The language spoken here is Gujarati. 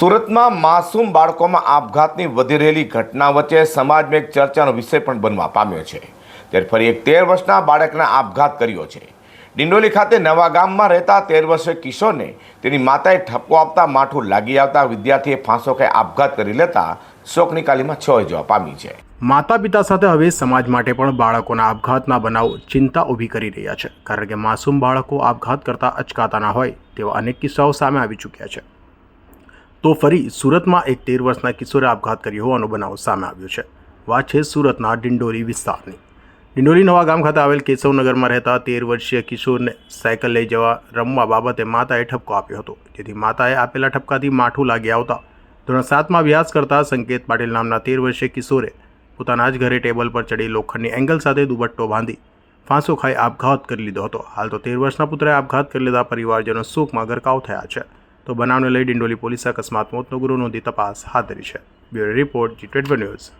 સુરતમાં માસૂમ બાળકોમાં આપઘાતની વધી રહેલી ઘટના વચ્ચે સમાજમાં એક ચર્ચાનો વિષય પણ બનવા પામ્યો છે. ત્યારે ફરી એક તેર વર્ષના બાળકના આપઘાત કર્યો છે. ડિંડોલી ખાતે નવા ગામમાં રહેતા તેર વર્ષે કિશોરને તેની માતાએ ઠપકો આપતા માઠું લાગી આવતા વિદ્યાર્થીએ ફાંસો ખાઈ આપઘાત કરી લેતા શોકની કાલીમાં છોઈ જવા પામી છે. માતા પિતા સાથે હવે સમાજ માટે પણ બાળકોના આપઘાતના બનાવ ચિંતા ઊભી કરી રહ્યા છે. કારણ કે માસૂમ બાળકો આપઘાત કરતા અચકાતા ના હોય તેવા અનેક કિસ્સાઓ સામે આવી ચૂક્યા છે. તો ફરી સુરતમાં એક તેર વર્ષના કિશોરે આપઘાત કર્યો હોવાનો બનાવ સામે આવ્યો છે. વાત છે સુરતના ડિંડોરી વિસ્તારની. ડિંડોરી નવા ગામ ખાતે આવેલ કેશવનગરમાં રહેતા તેર વર્ષીય કિશોરને સાયકલ લઈ જવા રમવા બાબતે માતાએ ઠપકો આપ્યો હતો. જેથી માતાએ આપેલા ઠપકાથી માઠું લાગી આવતા ધોરણ સાતમાં અભ્યાસ કરતા સંકેત પાટીલ નામના તેર વર્ષીય કિશોરે પોતાના જ ઘરે ટેબલ પર ચડી લોખંડની એંગલ સાથે દુપટ્ટો બાંધી ફાંસો ખાઈ આપઘાત કરી લીધો હતો. હાલ તો તેર વર્ષના પુત્રએ આપઘાત કરી લીધા પરિવારજનો શોકમાં ગરકાવ થયા છે. તો બનાવને લઈ ડિંડોલી પોલીસે અકસ્માત, મોતનો ગુનો નોંધી તપાસ હાથ ધરી છે. Bureau report, G twenty news.